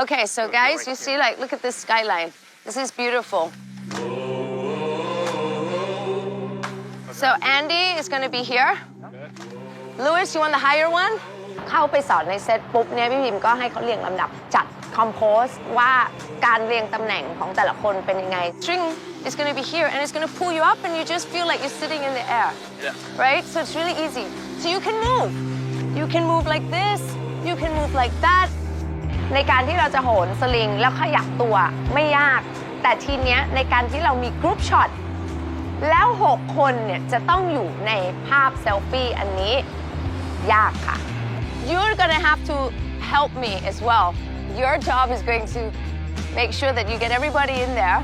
Okay, so guys, you see, like, look at this skyline. This is beautiful. So Andy is going to be here. Louis, you want the higher one? เข้าไปสอนในเซตปุ๊บเนี่ยพี่พิมก็ให้เขาเรียงลำดับจัดคอมโพสว่าการเรียงตำแหน่งของแต่ละคนเป็นยังไง String is going to be here and it's going to pull you up and you just feel like you're sitting in the air. Right? So it's really easy. So you can move. You can move like this. You can move like that. ในการที่เราจะโหนสลิงแล้วขยับตัวไม่ยาก แต่ทีเนี้ยในการที่เรามีกรุ๊ปช็อตแล้ว 6 คนเนี่ยจะต้องอยู่ในภาพเซลฟี่อันนี้ยากค่ะ You're gonna have to help me as well. Your job is going to make sure that you get everybody in there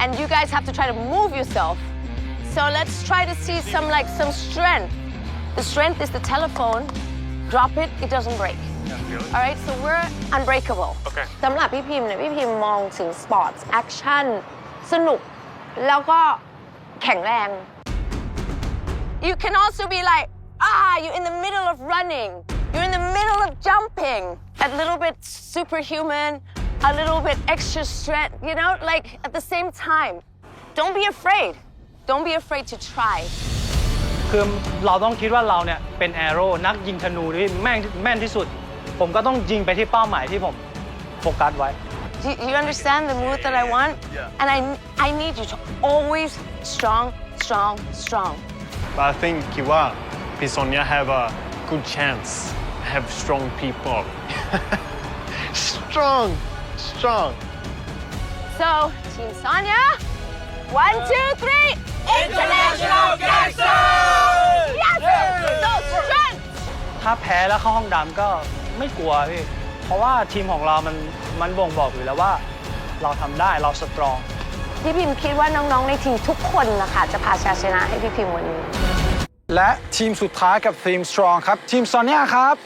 and you guys have to try to move yourself. So let's try to see some like some strength. The strength is the telephone. Drop it, it doesn't break. All right, so we're unbreakable. Okay. สำหรับพี่พิมพ์เนี่ยพี่พิมพ์มองถึงสปอร์ตแอคชั่นสนุก แล้วก็แข็งแรง You can also be like, ah, you're in the middle of running. You're in the middle of jumping. A little bit superhuman, a little bit extra strength, you know, like at the same time. Don't be afraid. Don't be afraid to try. คือเราต้องคิดว่าเราเนี่ยเป็นแอโร่นักยิงธนูที่แม่นแม่นที่สุด ผมก็ต้องยิงไปที่เป้าหมายที่ผมโฟกัสไว้ Do you, you understand the mood that I want? Yeah. And I, I need you to always strong, strong, strong. But I think Kiwa, Pisonia have a good chance. Have strong people. strong, strong. So, Team Sonia, one, two, three, international gangster! Yes! So strength! ถ้าแพ้แล้วเข้าห้องดำก็ ไม่กลัวพี่ เพราะว่าทีมของเรามันมันบ่งบอกอยู่แล้วว่า เราทำได้เราสตรอง พี่พิมพ์คิดว่าน้องๆในทีมทุกคนนะคะจะพาชัยชนะให้พี่พิมพ์วันนี้ และทีมสุดท้ายกับทีม Strong ครับ ทีมซอน i ยครับ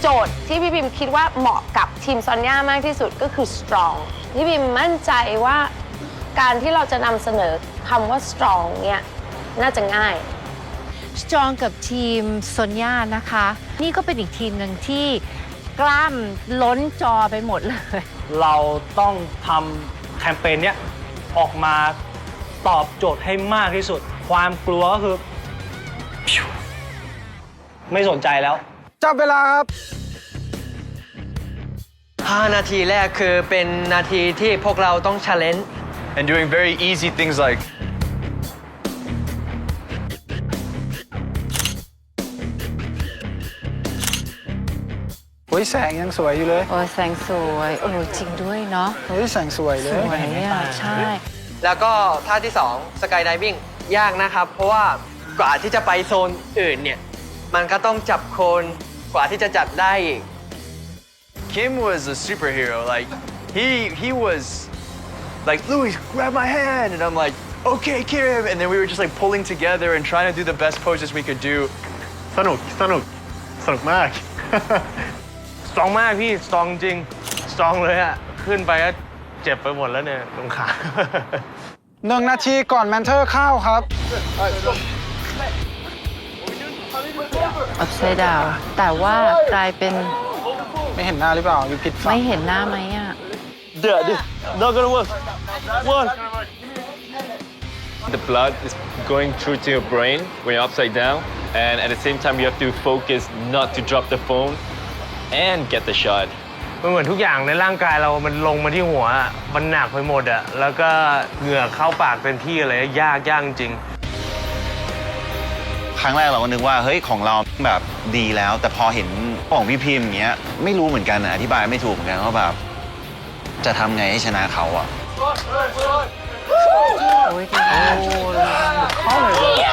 โจทย์ที่พี่พิมพ์คิดว่าเหมาะกับทีมซอนย่ามากที่สุดก็คือ strong พี่พิมพ์มั่นใจว่าการที่เราจะนำเสนอคำว่า strong เนี่ยน่าจะง่าย สตรองกับทีมโซนย่านะคะ นี่ก็เป็นอีกทีมหนึ่งที่กล้ามล้นจอไปหมดเลย เราต้องทำแคมเปญเนี้ยออกมาตอบโจทย์ให้มากที่สุด ความกลัวก็คือ ไม่สนใจแล้ว จับเวลาครับ 5 นาทีแรกคือเป็นนาทีที่พวกเราต้อง challenge And doing very easy things like โอ้ยแสงยังสวยอยู่เลยโอ้ยแสงสวยโอ้จริงด้วยเนาะโอ้ยแสงสวยเลสย วยอะใช่ แล้วก็ท่าที่2 sky diving ยากนะครับ เพราะว่ากว่าที่จะไปโซนอื่นเนี่ย มันก็ต้องจับโคนกว่าที่จะจัดได้อีก Kim was a superhero. Like he he was like Louis, grab my hand, and I'm like, okay, Kim. And then we were just like pulling together and trying to do the best poses we could do. สนุกสนุกสนุกมาก สตรองมากพี่สตรองจริงสตรองเลยอะขึ้นไปก็เจ็บไปหมดแล้วเนี่ยตรงขา หนึ่งนาทีก่อนแมนเทอร์เข้าครับอัพไซด์ดาวแต่ว่ากลายเป็นไม่เห็นหน้าหรือเปล่าอยู่ผิดฝั่งไม่เห็นหน้าไหมอะ Yeah, this not gonna work. One. The blood is going through to your brain when you're upside down, and at the same time, you have to focus not to drop the phone and get the shot. มันเหมือนทุกอย่างในร่างกายเรามันลงมาที่หัวอะมันหนักไปหมดอะแล้วก็เหงื่อเข้าปากเต็มที่อะไรยากยากจริง ครั้งแรกเราก็นึกว่าเฮ้ยของเราแบบดีแล้ว แต่พอเห็นของพี่พิมพ์อย่างเงี้ยไม่รู้เหมือนกันอะอธิบายไม่ถูกเหมือนกันว่าแบบจะทำไงให้ชนะเขาอะโอ้ยดีมากตาม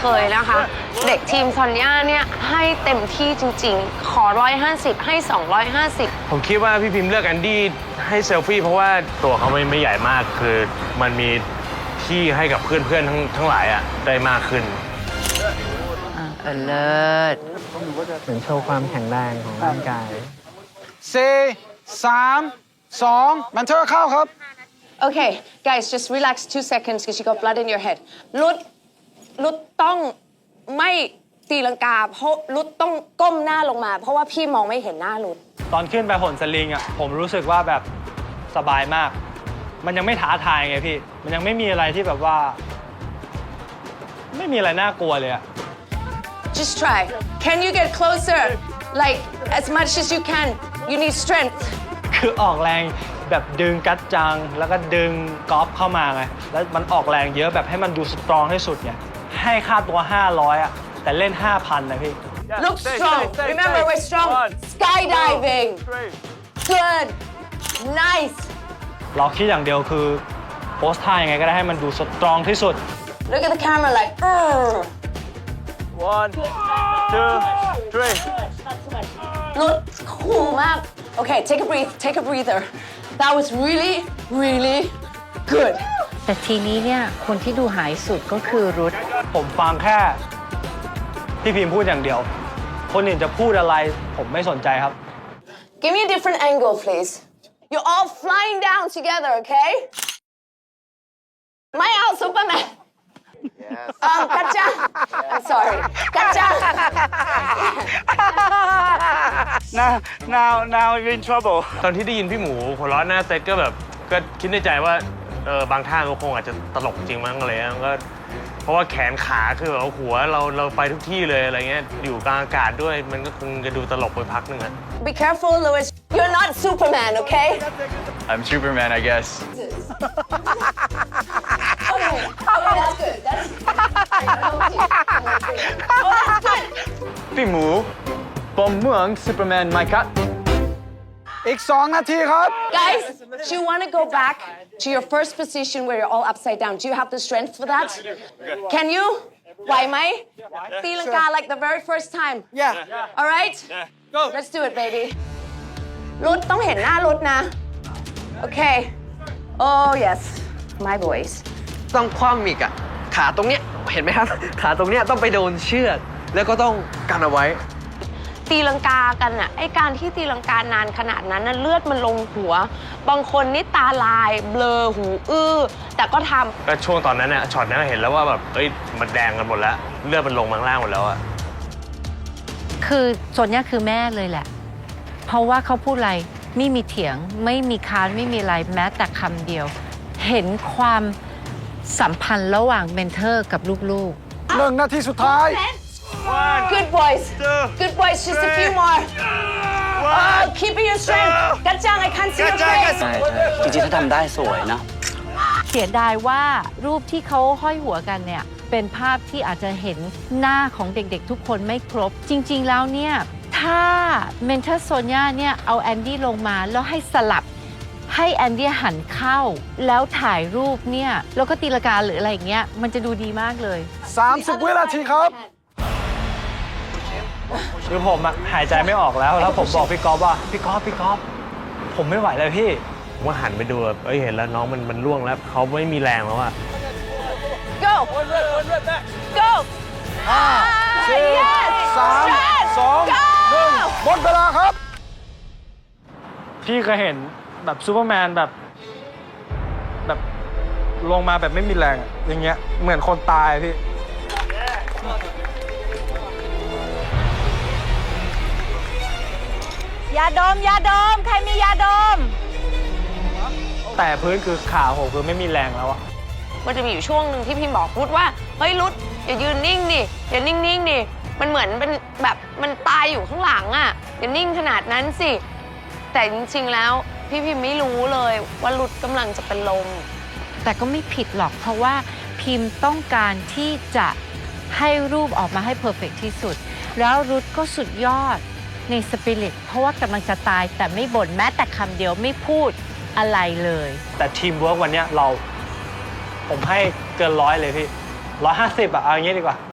เคยนะคะ เด็กทีมซอนย่าเนี่ยให้เต็มที่จริงๆ ขอ 150 ให้ 250 ผมคิดว่าพี่พิมพ์เลือกแอนดี้ให้เซลฟี่ เพราะว่าตัวเขาไม่ไม่ใหญ่มากคือมันมีที่ให้กับเพื่อนๆทั้งทั้งหลายอะได้มากขึ้นอะเออเลิศเหมือนโชว์ความแข็งแรงของร่างกายสี่สามสองแมนเทอร์เข้าครับ Okay guys just relax two seconds because you got blood in your head ลุ ดลุดต้องไม่ตีลังกา เพราะรุดต้องก้มหน้าลงมา เพราะว่าพี่มองไม่เห็นหน้ารุด ตอนขึ้นไปหนสลิงอะผมรู้สึกว่าแบบสบายมาก มันยังไม่ท้าทายไงพี่ มันยังไม่มีอะไรที่แบบว่า ไม่มีอะไรน่ากลัวเลยอะ just try can you get closer like as much as you can you need strength คือออกแรงแบบดึงกัดจัง แล้วก็ดึงกอล์ฟเข้ามาไง แล้วมันออกแรงเยอะแบบให้มันดูสตรองที่สุดไง ให้ค่าตัว 500อะแต่เล่น 5,000 นะพี่ look strong remember we're strong skydiving good nice เราคิดอย่างเดียวคือโพสท่ายังไงก็ได้ให้มันดูสตรองที่สุด look at the camera like "Urgh." One, two, three. รุด cool มาก okay take a breath take a breather that was really really good แต่ทีนี้เนี่ยคนที่ดูหายสุดก็คือรุทผมฟังแค่พี่พิมพ์พูดอย่างเดียว คนอื่นจะพูดอะไร ผมไม่สนใจครับ Give me a different angle, please. You're all flying down together, okay? My out, Superman. Yes. Um, gotcha. I'm sorry. Gotcha. now now now you're in trouble ตอนที่ได้ยินพี่หมูหัวเร้อนหน้าเซตก็แบบก็คิดในใจว่า เออบางท่าก็คงอาจจะตลกจริงมั้งอะไรเงี้ยก็เพราะว่าแขนขาคือแบบว่าหัวเราเราไปทุกที่เลยอะไรเงี้ยอยู่กลางอากาศด้วยมันก็คงจะดูตลกไปพักหนึ่งอะ Be careful, Louis. You're not Superman, okay? I'm Superman, I guess. Okay. Okay, that's good. That's Oh, that's good. พี่หมูปอมเมือง Superman ไหมครับอีก 2 นาทีครับ Guys, do you want to go back to your first position where you're all upside down? Do you have the strength for that? Can you? Why, Mai? Sri Lanka like the very first time. yeah All right? Go. Let's do it, baby. รุดต้องเห็นหน้ารุดนะ โอเค Oh yes my voice ต้องคว่ำอีกอะขาตรงเนี้ยเห็นไหมครับ ขาตรงเนี้ยต้องไปโดนเชือก แล้วก็ต้องกันเอาไว้ ตีลังกากันอะไอการที่ตีลังกานานขนาดนั้นน่ะเลือดมันลงหัว บางคนนี่ตาลายเบลอหูอื้อ แต่ก็ทำ ก็ช่วงตอนนั้นน่ะช็อตนั้นเห็นแล้วว่าแบบเอ้ยมันแดงกันหมดแล้วเลือดมันลงมาข้างล่างหมดแล้วอะคือโซนย่าคือแม่เลยแหละ เพราะว่าเขาพูดอะไรไม่มีเถียงไม่มีค้านไม่มีอะไรแม้แต่คำเดียว เห็นความสัมพันธ์ระหว่างเมนเทอร์กับลูกหนึ่งนาทีสุดท้าย Good boys Good boys just a few more Oh keeping your strength กัจจัง I can't see your face ใช่ใช่จริงๆถ้าทำได้สวยนะๆเสียดายว่ารูปที่เขาห้อยหัวกันเนี่ยเป็นภาพที่อาจจะเห็นหน้าของเด็กๆ ทุกคนไม่ครบ จริงๆแล้วเนี่ยถ้าเมนเทอร์โซนย่าเนี่ยเอาแอนดี้ลงมาแล้วให้สลับให้แอนดี้หันเข้า แล้วถ่ายรูปเนี่ยแล้วก็ตีลงกาหรืออะไรอย่างเงี้ยมันจะดูดีมากเลย 30 วินาทีครับ คือผมอะหายใจไม่ออกแล้วแล้วผมบอกพี่ก๊อฟว่าพี่ก๊อฟพี่ก๊อฟผมไม่ไหวเลยพี่ผมว่าหันไปดูแบบเอ้ยเห็นแล้วน้องมันมันร่วงแล้วเขาไม่มีแรงแล้วอะ Go Go สี่ yes สาม Strength สองหนึ่งหมดเวลาครับ พี่เคยเห็นแบบซูเปอร์แมนแบบ แบบลงมาแบบไม่มีแรงอะอย่างเงี้ยเหมือนคนตายพี่ ยาดมยาดม ใครมียาดม แต่พื้นคือขาผมคือไม่มีแรงแล้วอะมันจะมีอยู่ช่วงหนึ่งที่พิมบอกรุดว่า เฮ้ยรุดอย่ายืนนิ่งดิอย่านิ่งๆดิมันเหมือนเป็นแบบมันตายอยู่ข้างหลังอะ่ะอย่านิ่งขนาดนั้นสิ แต่จริงๆแล้วพี่พิมไม่รู้เลยว่ารุดกำลังจะเป็นลม แต่ก็ไม่ผิดหรอกเพราะว่าพิมพ์ต้องการที่จะให้รูปออกมาให้เพอร์เฟกที่สุด แล้วรุทก็สุดยอด ในสปิริตเพราะว่ากำลังจะตายแต่ไม่บ่นแม้แต่คำเดียวไม่พูดอะไรเลย แต่ทีมเวิร์กวันเนี้ยเรา ผมให้เกินร้อยเลยพี่ร้อยห้าสิบอะเอาอย่างงี้ดีกว่า